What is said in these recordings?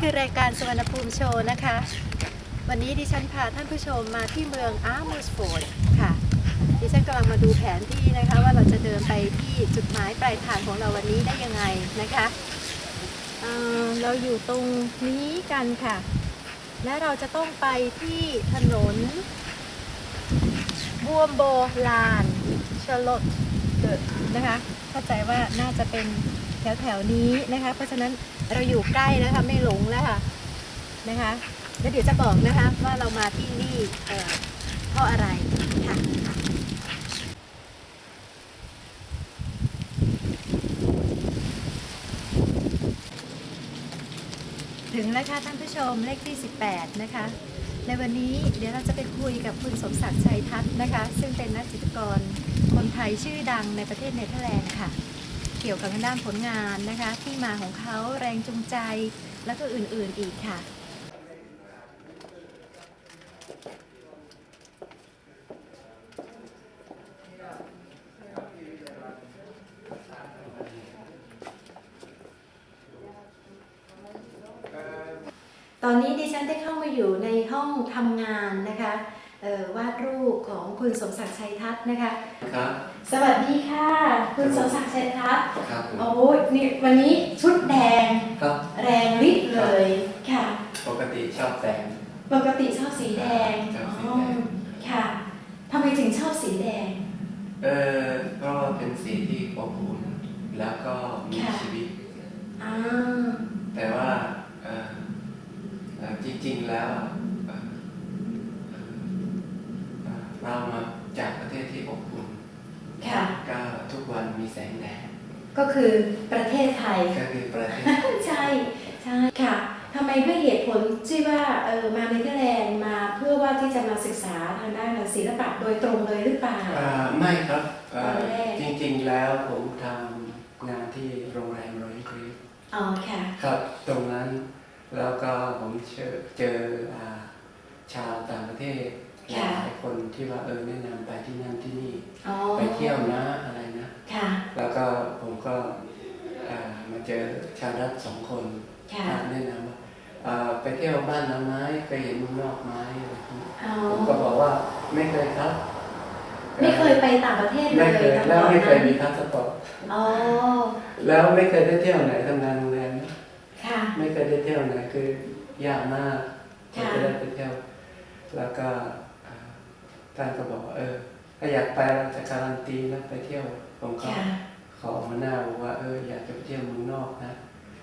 คือรายการสวรรณภูมิโชว์นะคะ วันนี้ดิฉันพาท่านผู้ชมมาที่เมืองอาร์มูสโฟร์ดค่ะ ดิฉันกำลังมาดูแผนที่นะคะ ว่าเราจะเดินไปที่จุดหมายปลายทางของเราวันนี้ได้ยังไงนะคะเเราอยู่ตรงนี้กันค่ะ และเราจะต้องไปที่ถนนบัวโบลานชลดเดนะคะ เข้าใจว่าน่าจะเป็น แถวแถวๆนี้นะคะ เพราะฉะนั้นเราอยู่ใกล้แล้วค่ะไม่หลงแล้วค่ะนะคะแล้วเดี๋ยวจะบอกนะคะว่าเรามาที่นี่เอ่อเพราะอะไรค่ะถึงแล้วค่ะท่านผู้ชมเลขที่ 18 นะคะ ในวันนี้เดี๋ยวเราจะไปคุยกับคุณสมศักดิ์ชัยทัศน์นะคะ ซึ่งเป็นนักจิตรกรคนไทยชื่อดังในประเทศเนเธอร์แลนด์ค่ะ เกี่ยวกับทางด้านผลงานนะคะ ที่มาของเขาแรงจูงใจ แล้วก็อื่นๆอีกค่ะ ตอนนี้ดิฉันได้เข้ามาอยู่ในห้องทำงานนะคะออวาดรูปของคุณสมศักดิ์ชัยทัศน์นะคะ ครับ สวัสดีค่ะ คุณสมศักดิ์ชัยทัศน์ครับโอ้ยนี่วันนี้ชุดแดง ครับ แรงฤทธิ์เลยค่ะ ปกติชอบแต่งปกติชอบสีแดงชอบสีอ๋อแดงค่ะทำไมถึงชอบสีแดง เออเพราะว่าเป็นสีที่อบอุ่นแล้วก็มีค่ะ ชีวิต อ่าแต่ว่าเอ่อเอ่อจริงๆแล้วเอ่อเอ่อเรามาจากประเทศที่อบอุ่น ค่ะ ก็ทุกวันมี แสงแดดก็คือประเทศไทยก็คือประเทศใช่ใช่ค่ะทำไมเพื่อเหตุผลที่ว่าเออมาเนเธอร์แลนด์มาเพื่อว่าที่จะมาศึกษาทางด้านศิลปะโดยตรงเลยหรือเปล่าอ่าไม่ครับเอ่อตอนแรกจริงๆแล้วผมทำงานที่โรงแรมรอยัลครีฟอ๋อค่ะครับตรงนั้นแล้วก็ผมเจอเจออ่าชาวต่างประเทศ หค่ะลายคนที่ว่าเออแนะนำไปที่นั่นที่นี่อ๋อไปเที่ยวนะอะไรนะค่ะแล้วก็ผมก็อ่ามาเจอชาวรัฐสองคนค่ะแนะนำว่าอ่าไปเที่ยวบ้านน้ำไม้เคยเห็นเมืองนอกไหม้อะไรอย่างนี้อ๋อผมก็บอกว่าไม่เคยครับ ไม่เคยไปต่างประเทศเลไม่ยเคยตั้งแล้วแต่ไม่เคยนั้นมีพาสปอร์ตอ๋อแล้วไม่เคยได้เที่ยวไหนทำงานโรงแรมนะค่ะไม่เคยได้เที่ยวไหนคือยากมากค่ะจะได้ไปเที่ยวแล้วก็อ่า ท่านก็บอกว่าเออถ้าอยากไปเราจะการันตีนะไปเที่ยวผมก็ค่ะขอหัวหน้าบอกว่าเอออยากจะไปเที่ยวเมืองนอกนะ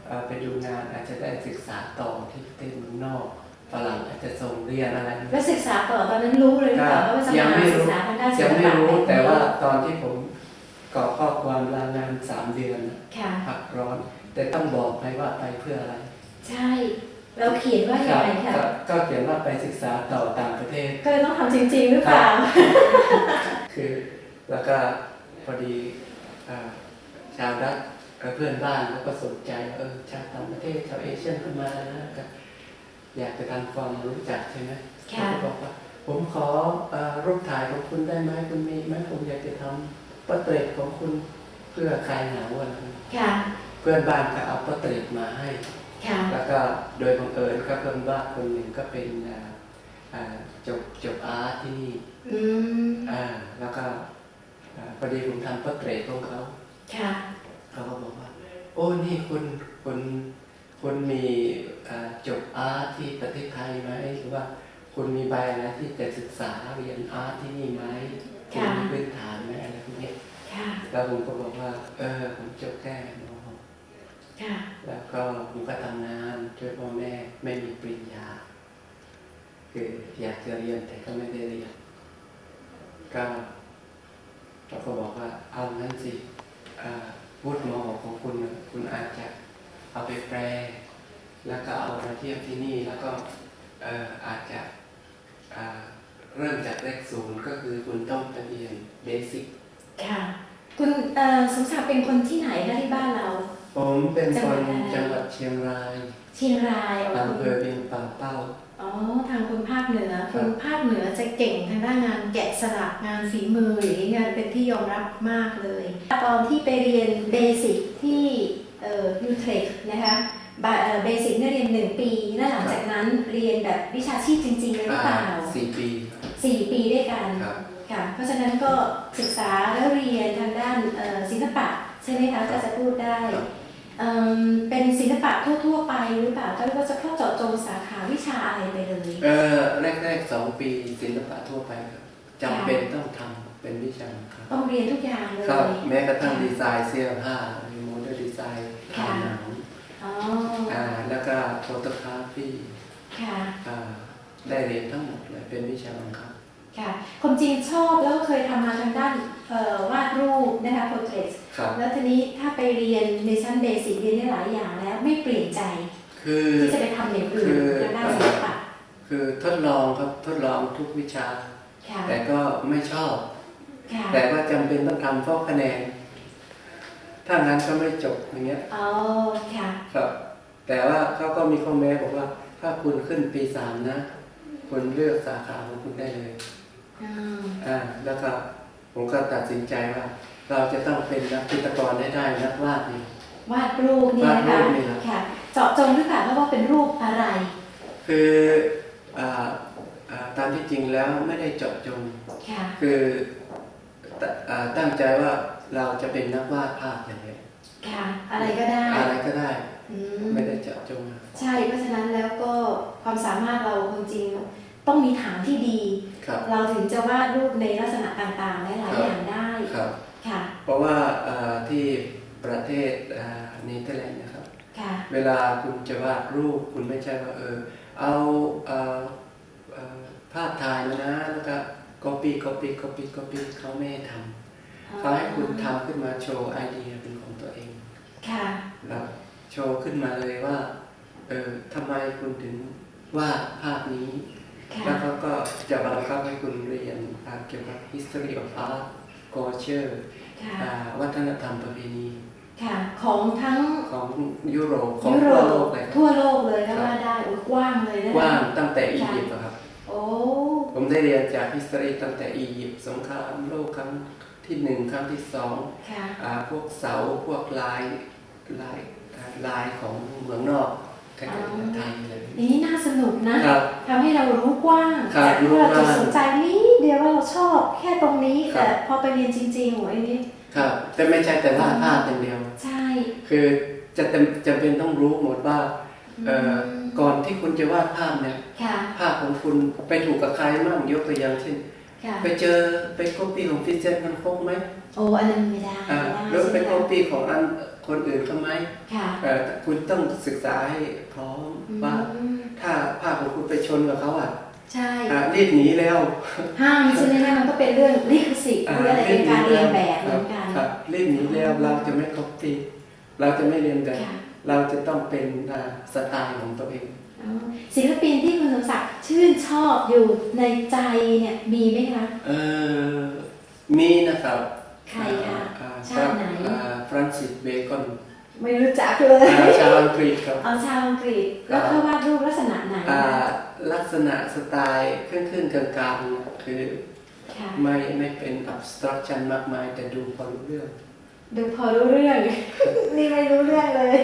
เอ่อไปดูงานอาจจะได้ศึกษาต่อที่ประเทศเมืองนอกฝรั่งอาจจะส่งเรียนอะไรนะแล้วศึกษาต่อตอนนั้นรู้เลยหรือเปล่าว่าจะยังมาไม่ศึรู้กษาทางด้านศิยัลงไม่ปะรู้บบนี้แต่ว่าตอนที่ผมก่อข้อความลางานสามเดือนน่ะค่ะพักร้อน แต่ต้องบอกไหมว่าไปเพื่ออะไร ใช่ เราเขียนว่าอย่างไรคค่ะรับก็เขียนว่าไปศึกษาต่อต่างประเทศ ก็เลยต้องทำจริง ๆ หรือเปล่า คือแล้วก็พอดีอ่าชาวดัตช์กับเพื่อนบ้านเขาก็สนใจว่าเออชาวต่างประเทศชาวเอเชียนเข้ามานะก็อยากจะทำความรู้จักใช่ไหมค่ะเขาก็บอกว่า ผมขออ่ารูปถ่ายของคุณได้ไหมคุณมีไหมผมอยากจะทำปอร์เตรตของคุณเพื่อคลายเหงาอะไรนะค่ะเพื่อนบ้านก็เอาปอร์เตรตมาให้ค่ะ แล้วก็โดยบังเอิญก็เพื่อนบ้านคนหนึ่งก็เป็นอ่าอ่าจบจบอาร์ตที่นี่อืมอ่าแล้วก็อ่าพอดีผมทำพัตเตรตของเขาค่ะเขาก็บอกว่า โอ้นี่คุณคุณคุณมีอ่าจบอาร์ตที่ประเทศไทยไหมหรือว่าคุณมีใบอะไรที่จะศึกษาเรียนอาร์ตที่นี่ไหมคุณค่ะมีพื้นฐานไหมอะไรพวกนี้ค่ะแล้วผมก็บอกว่า เออผมจบแค่ม .6 ค่ะ แล้วก็ผมก็ทำงานช่วยพ่อแม่ไม่มีปริญญา คืออยากจะเรียนแต่ก็ไม่ได้เรียนก็เราก็บอกว่าเอางั้นสิอ่าวุฒิมหกของคุณน่ะคุณอาจจะเอาไปแปล แล้วก็เอามาเทียบที่นี่แล้วก็เอ่ออาจจะอ่าเริ่มจากเลขศูนย์ก็คือคุณต้องไปเรียนเบสิกค่ะ คุณเอ่อสมศักดิ์เป็นคนที่ไหนคะที่บ้านเรา ผมเป็นจังคหวัดนอะไรจังหวัดเชียงรายเชียงรายอ๋ออำเภคุณอเวียงป่าเป้าอ๋อทางคนภาคเหนือคครับนภาคเหนือจะเก่งทางด้านงานแกะสลักงานฝีมืออย่างนี้งานเป็นที่ยอมรับมากเลยตอนที่ไปเรียนเบสิกที่เอ่อยูเทคนะคะเบสิกเนี่ยเรียนหนึ่งปี แล้วหลังจากนั้นเรียนแบบวิชาชีพจริงๆเลยหรือเปล่าสี่ปีสี่ปีด้วยกันครับค่ะเพราะฉะนั้นก็ศึกษาแล้วเรียนทางด้านเอ่อศิลปะใช่ไหมคะถ้าจะพูดได้ครับ เอิ่มเป็นศิลปะทั่วๆไปหรือเปล่าถ้าว่าเฉพาะเจาะจงสาขาวิชาอะไรไปเลย เออแรกๆสองปีศิลปะทั่วไปครับจำเป็นต้องทำเป็นวิชาครับต้องเรียนทุกอย่างเลยครับแม้กระทั่งดีไซน์เสื้อผ้าโมเดลดีไซน์ค่ะถ่ายหนังอ๋ออ่าแล้วก็โฟโตกราฟีค่ะอ่าได้เรียนทั้งหมดเลยเป็นวิชาบังคับ ค่ะความจริงชอบแล้วก็เคยทำมาทางด้านเอ่อวาดรูปนะคะ portrait ครับแล้วทีนี้ถ้าไปเรียนในชั้นเบสิกเรียนได้หลายอย่างแล้วไม่เปลี่ยนใจคือที่จะไปทำอย่างอื่นคือทางด้านศิลปะคือทดลองครับทดลองทุกวิชาค่ะแต่ก็ไม่ชอบค่ะแต่ว่าจำเป็นต้องทำเพราะคะแนน ถ้างั้นก็ไม่จบอย่างเงี้ยอ๋อค่ะครับแต่ว่าเขาก็มีข้อแม้บอกว่า ถ้าคุณขึ้นปีสามนะ คุณเลือกสาขาของคุณได้เลย อืมอ่าแล้วก็ผมก็ตัดสินใจว่า เราจะต้องเป็นนักจิตรกรให้ได้นักวาดนี่วาดรูปนี่นะวาดรูคะปนี่นะค่ะเจาะจงหรือเปล่าเพราะว่าเป็นรูปอะไร คืออ่าอ่าตามที่จริงแล้วไม่ได้เจาะจงค่ะคือตอ่าตั้งใจว่าเราจะเป็นนักวาดภาพอย่างเงี้ยค่ะ อะไรก็ได้ อะไรก็ได้อืมไม่ได้เจาะจง ใช่ เพราะฉะนั้นแล้วก็ความสามารถเราจริงๆต้องมีฐานที่ดีครับ เราถึงจะวาดรูปในลักษณะต่างๆหลายๆอย่างได้ครับค่ะ เพราะว่าอ่าที่ประเทศอ่าเนเธอร์แลนด์นะครับค่ะเวลาคุณจะวาดรูปคุณไม่ใช่ว่าเออเอาเอ่อเอ่อภาพถ่ายมานะแล้วก็ copy copy copy copy เขาไม่ให้ทำเขาให้คุณทำขึ้นมาโชว์ไอเดียเป็นของตัวเองค่ะแล้วโชว์ขึ้นมาเลยว่าเออทำไมคุณถึงวาดภาพนี้ค่ะ แล้วเขาก็จะบังคับให้คุณเรียนอ่าเกี่ยวกับ history of art culture ค่ะอ่าวัฒนธรรมประเพณีค่ะของทั้งของยุโรปของยุโรทั่วโลปกเลยครับทั่วโลกเลยก็ครับว่าได้โอ้ยกว้างเลยนะกว้างตั้งแต่อียิปต์อะครับโอ้ผมได้เรียนจาก history ตั้งแต่อียิปต์สงครามโลกครั้งที่หนึ่งครั้งที่สองค่ะอ่าพวกเสาพวกลายลายอ่าลายของเมืองนอก คล้ายๆไทยอะไรแบบนี้นี่น่าสนุกนะครับทำให้เรารู้กว้างครับจากที่เรารู้จะกว้างสนใจนี้เดียวว่าเราชอบแค่ตรงนี้ครับแต่พอไปเรียนจริงๆโอ้ยนี่ครับแต่ไม่ใช่แต่วาดภาพอย่างเดียว ใช่ คือจะจำจำเป็นต้องรู้หมดว่าเอ่ออมก่อนที่คุณจะวาดภาพเนี่ยค่ะภาพของคุณไปถูกกับใครมั่งยกตัวอย่างเช่นค่ะ ไปเจอไปก๊อปปี้ของฟินเซนมันครบไหมโอ้อันนั้นไม่ได้อ่าไม่ได้หรือไปใช่ไหมก๊อปปี้ของอันคนอื่นเขาไหมค่ะเอ่อคุณต้องศึกษาให้พร้อมว่าอืมถ้าภาพของคุณไปชนกับเขาอะใช่อ่ารีบหนีแล้วห้ามใช่ไหมคะมันก็เป็นเรื่องลิขสิทธิ์หรืออะไรเป็นการเรียนแบบเหมือนกันครับรีบหนีแล้วเราจะไม่ก๊อปปี้เราจะไม่เรียนแบบค่ะเราจะต้องเป็นอ่าสไตล์ของตัวเองอ๋อ ศิลปินที่คุณสมศักดิ์ชื่นชอบอยู่ในใจเนี่ยมีไหมคะเออมีนะครับใครคะอ่ชาติไหนฟรานซิสเบคอนไม่รู้จักเลยชาวอังกฤษครับเอาชาวอังกฤษแล้วเขาวาดรูปลักษณะไหนอ่าคะลักษณะสไตล์ขึ้นขึ้นๆกลางๆคือค่ะไม่ไม่เป็น obstruction มากมาย แต่ดูพอรู้เรื่อง ดูพอรู้เรื่อง นี่ไม่รู้เรื่องเลย